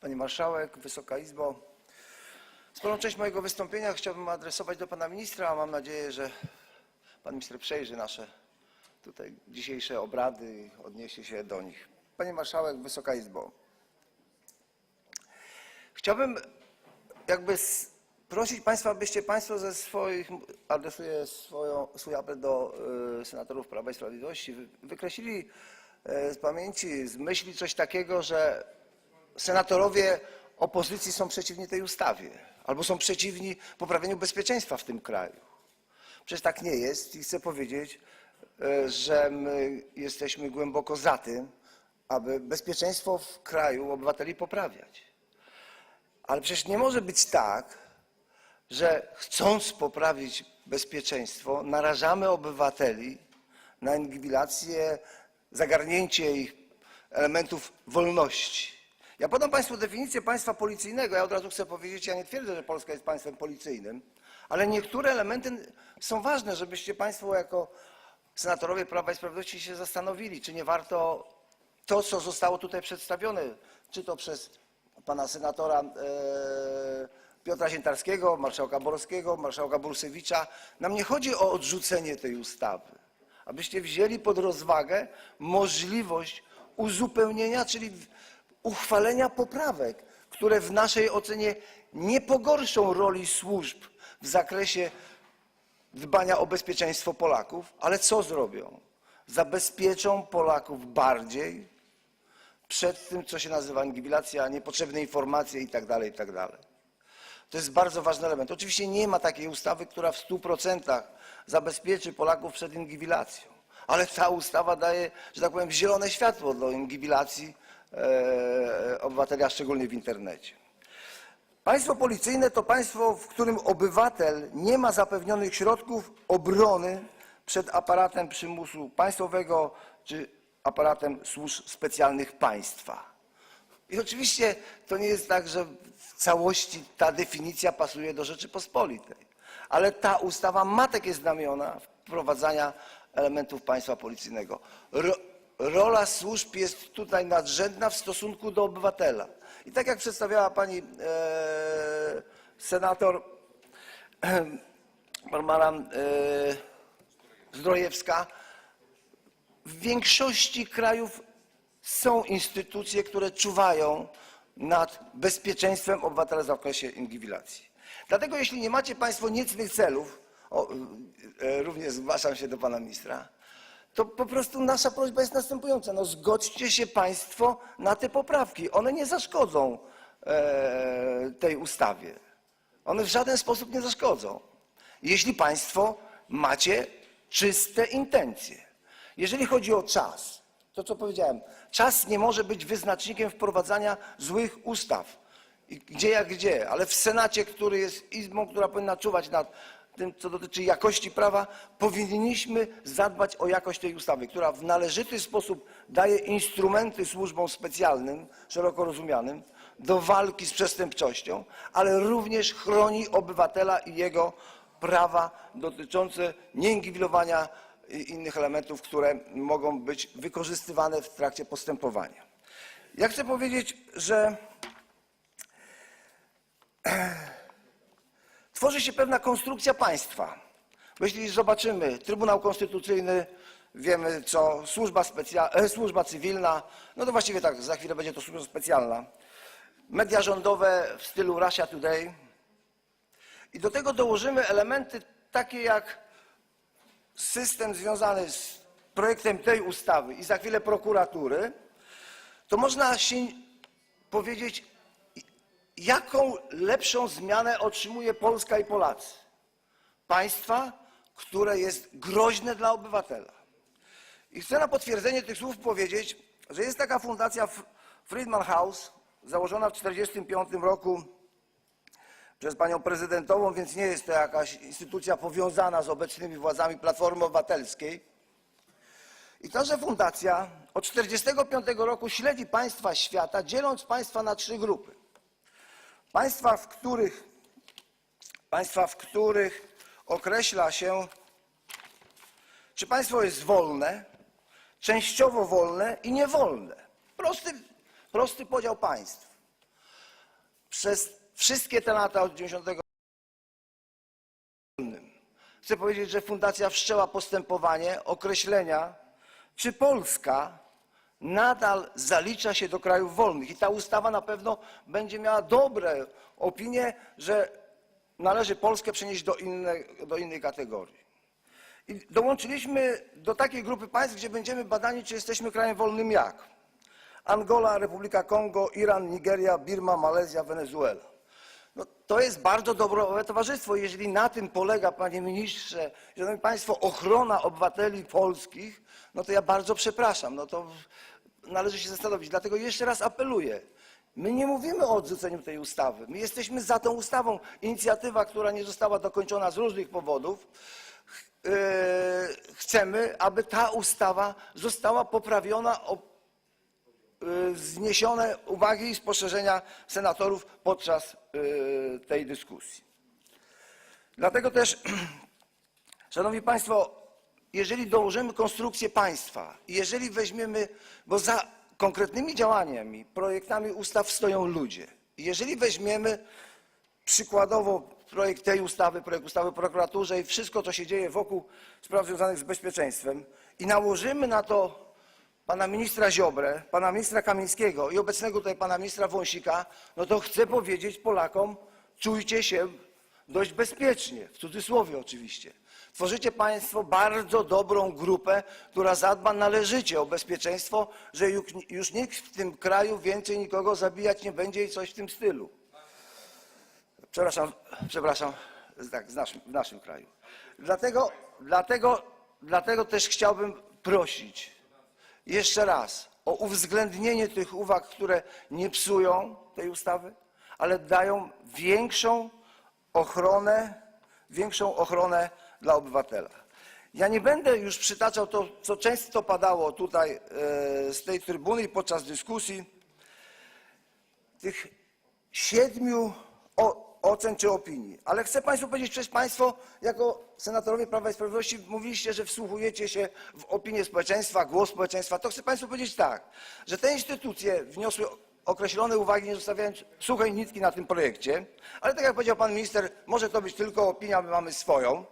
Pani Marszałek, Wysoka Izbo. Sporą część mojego wystąpienia chciałbym adresować do Pana Ministra, mam nadzieję, że Pan Minister przejrzy nasze tutaj dzisiejsze obrady i odniesie się do nich. Pani Marszałek, Wysoka Izbo. Chciałbym jakby prosić Państwa, abyście Państwo ze swoich, adresuję swoją, swój apel do y, senatorów Prawa i Sprawiedliwości, wy- wykreślili y, z pamięci, z myśli coś takiego, że senatorowie opozycji są przeciwni tej ustawie albo są przeciwni poprawieniu bezpieczeństwa w tym kraju. Przecież tak nie jest i chcę powiedzieć, e, że my jesteśmy głęboko za tym, aby bezpieczeństwo w kraju obywateli poprawiać. Ale przecież nie może być tak, że chcąc poprawić bezpieczeństwo, narażamy obywateli na inwigilację, zagarnięcie ich elementów wolności. Ja podam Państwu definicję państwa policyjnego. Ja od razu chcę powiedzieć, ja nie twierdzę, że Polska jest państwem policyjnym, ale niektóre elementy są ważne, żebyście Państwo jako senatorowie Prawa i Sprawiedliwości się zastanowili, czy nie warto to, co zostało tutaj przedstawione, czy to przez pana senatora e, Piotra Ziętarskiego, marszałka Borowskiego, marszałka Bursewicza. Nam nie chodzi o odrzucenie tej ustawy, abyście wzięli pod rozwagę możliwość uzupełnienia, czyli uchwalenia poprawek, które w naszej ocenie nie pogorszą roli służb w zakresie dbania o bezpieczeństwo Polaków, ale co zrobią? Zabezpieczą Polaków bardziej przed tym, co się nazywa inwigilacja, niepotrzebne informacje itd., itd. To jest bardzo ważny element. Oczywiście nie ma takiej ustawy, która w 100% zabezpieczy Polaków przed inwigilacją, ale ta ustawa daje, że tak powiem, zielone światło do inwigilacji e, obywateli, a szczególnie w internecie. Państwo policyjne to państwo, w którym obywatel nie ma zapewnionych środków obrony przed aparatem przymusu państwowego czy aparatem służb specjalnych państwa. I oczywiście to nie jest tak, że w całości ta definicja pasuje do Rzeczypospolitej, ale ta ustawa ma takie znamiona wprowadzania elementów państwa policyjnego. Ro, rola służb jest tutaj nadrzędna w stosunku do obywatela. I tak jak przedstawiała pani e, senator Barbara e, Zdrojewska, w większości krajów są instytucje, które czuwają nad bezpieczeństwem obywatela w zakresie inwigilacji. Dlatego jeśli nie macie Państwo niecnych celów, o, e, również zgłaszam się do Pana Ministra, to po prostu nasza prośba jest następująca. No zgodźcie się Państwo na te poprawki. One nie zaszkodzą e, tej ustawie. One w żaden sposób nie zaszkodzą. Jeśli Państwo macie czyste intencje. Jeżeli chodzi o czas, to co powiedziałem, czas nie może być wyznacznikiem wprowadzania złych ustaw. Gdzie jak gdzie, ale w Senacie, który jest izbą, która powinna czuwać nad tym, co dotyczy jakości prawa, powinniśmy zadbać o jakość tej ustawy, która w należyty sposób daje instrumenty służbom specjalnym, szeroko rozumianym, do walki z przestępczością, ale również chroni obywatela i jego prawa dotyczące nieinwigilowania i innych elementów, które mogą być wykorzystywane w trakcie postępowania. Ja chcę powiedzieć, że tworzy się pewna konstrukcja państwa. Bo jeśli zobaczymy Trybunał Konstytucyjny, wiemy co, służba, specja- e, służba cywilna, no to właściwie tak, za chwilę będzie to służba specjalna, media rządowe w stylu Russia Today. I do tego dołożymy elementy takie jak system związany z projektem tej ustawy i za chwilę prokuratury, to można się powiedzieć, jaką lepszą zmianę otrzymuje Polska i Polacy. Państwa, które jest groźne dla obywatela. I chcę na potwierdzenie tych słów powiedzieć, że jest taka fundacja Friedman House, założona w 1945 roku przez panią prezydentową, więc nie jest to jakaś instytucja powiązana z obecnymi władzami Platformy Obywatelskiej. I taże fundacja od 1945 roku śledzi państwa świata, dzieląc państwa na trzy grupy. Państwa, w których, państwa, w których określa się, czy państwo jest wolne, częściowo wolne i niewolne. Prosty, prosty podział państw. przez wszystkie te lata od 90 Chcę powiedzieć, że Fundacja wszczęła postępowanie określenia, czy Polska nadal zalicza się do krajów wolnych. I ta ustawa na pewno będzie miała dobre opinie, że należy Polskę przenieść do innej, do innej kategorii. I dołączyliśmy do takiej grupy państw, gdzie będziemy badani, czy jesteśmy krajem wolnym jak. Angola, Republika Kongo, Iran, Nigeria, Birma, Malezja, Wenezuela. No, to jest bardzo dobre towarzystwo. Jeżeli na tym polega, panie ministrze, szanowni państwo, ochrona obywateli polskich, no to ja bardzo przepraszam. No to należy się zastanowić. Dlatego jeszcze raz apeluję. My nie mówimy o odrzuceniu tej ustawy. My jesteśmy za tą ustawą. Inicjatywa, która nie została dokończona z różnych powodów, yy, chcemy, aby ta ustawa została poprawiona y, wzniesione uwagi i spostrzeżenia senatorów podczas y, tej dyskusji. Dlatego też, Szanowni Państwo, jeżeli dołożymy konstrukcję państwa, jeżeli weźmiemy, bo za konkretnymi działaniami, projektami ustaw stoją ludzie. Jeżeli weźmiemy przykładowo projekt tej ustawy, projekt ustawy o prokuraturze i wszystko, co się dzieje wokół spraw związanych z bezpieczeństwem i nałożymy na to pana ministra Ziobrę, pana ministra Kamińskiego i obecnego tutaj pana ministra Wąsika, no to chcę powiedzieć Polakom, czujcie się dość bezpiecznie, w cudzysłowie oczywiście. Tworzycie państwo bardzo dobrą grupę, która zadba należycie o bezpieczeństwo, że już, nikt w tym kraju więcej nikogo zabijać nie będzie i coś w tym stylu. Przepraszam, przepraszam, tak, z naszym, w naszym kraju. Dlatego, dlatego, dlatego też chciałbym prosić jeszcze raz o uwzględnienie tych uwag, które nie psują tej ustawy, ale dają większą ochronę, większą ochronę dla obywatela. Ja nie będę już przytaczał to, co często padało tutaj e, z tej trybuny i podczas dyskusji, tych siedmiu o, ocen czy opinii. Ale chcę Państwu powiedzieć, przecież Państwo jako senatorowie Prawa i Sprawiedliwości mówiliście, że wsłuchujecie się w opinię społeczeństwa, głos społeczeństwa. To chcę Państwu powiedzieć tak, że te instytucje wniosły określone uwagi, nie zostawiając suchej nitki na tym projekcie, ale tak jak powiedział Pan Minister, może to być tylko opinia, my mamy swoją.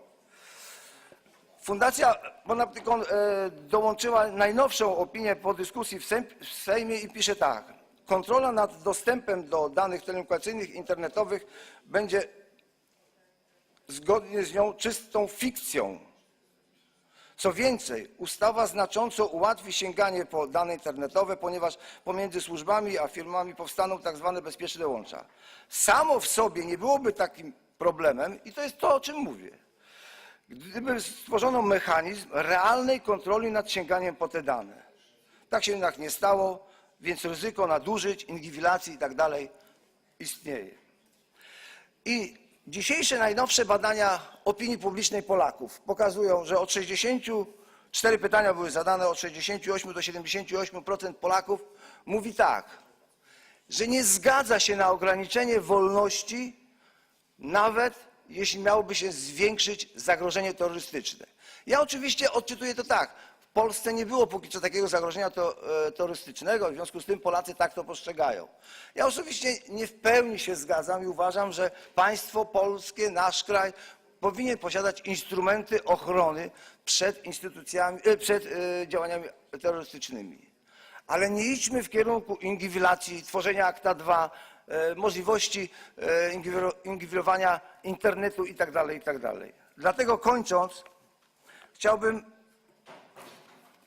Fundacja Bonaptykon e, dołączyła najnowszą opinię po dyskusji w Sejmie i pisze tak. Kontrola nad dostępem do danych telekomunikacyjnych internetowych będzie zgodnie z nią czystą fikcją. Co więcej, ustawa znacząco ułatwi sięganie po dane internetowe, ponieważ pomiędzy służbami a firmami powstaną tak zwane bezpieczne łącza. Samo w sobie nie byłoby takim problemem i to jest to, o czym mówię gdyby stworzono mechanizm realnej kontroli nad sięganiem po te dane. Tak się jednak nie stało, więc ryzyko nadużyć, inwigilacji i tak istnieje. I dzisiejsze najnowsze badania opinii publicznej Polaków pokazują, że od 64 pytania były zadane, od 68 do 78% Polaków mówi tak, że nie zgadza się na ograniczenie wolności nawet jeśli miałoby się zwiększyć zagrożenie terrorystyczne. Ja oczywiście odczytuję to tak. Polsce nie było póki co takiego zagrożenia to, e, terrorystycznego, w związku z tym Polacy tak to postrzegają. Ja oczywiście nie w pełni się zgadzam i uważam, że państwo polskie, nasz kraj powinien posiadać instrumenty ochrony przed instytucjami, e, przed e, działaniami terrorystycznymi. Ale nie idźmy w kierunku inwigilacji, tworzenia akta 2, e, możliwości e, ingerowania internetu itd., itd. Dlatego kończąc, chciałbym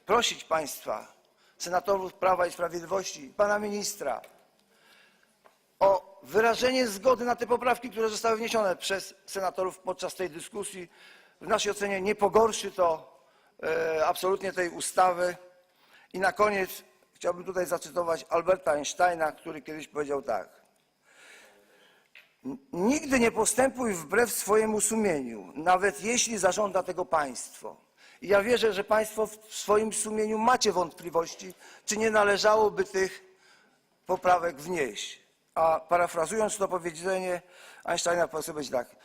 prosić Państwa, senatorów Prawa i Sprawiedliwości, Pana Ministra, o wyrażenie zgody na te poprawki, które zostały wniesione przez senatorów podczas tej dyskusji. W naszej ocenie nie pogorszy to e, absolutnie tej ustawy. I na koniec chciałbym tutaj zacytować Alberta Einsteina, który kiedyś powiedział tak. Nigdy nie postępuj wbrew swojemu sumieniu, nawet jeśli zażąda tego państwo. I ja wierzę, że państwo w swoim sumieniu macie wątpliwości, czy nie należałoby tych poprawek wnieść. A parafrazując to powiedzenie Einsteina, powinno być tak.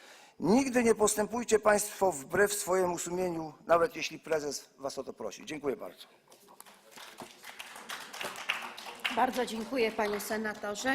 Nigdy nie postępujcie państwo wbrew swojemu sumieniu, nawet jeśli prezes was o to prosi. Dziękuję bardzo. Bardzo dziękuję panie senatorze.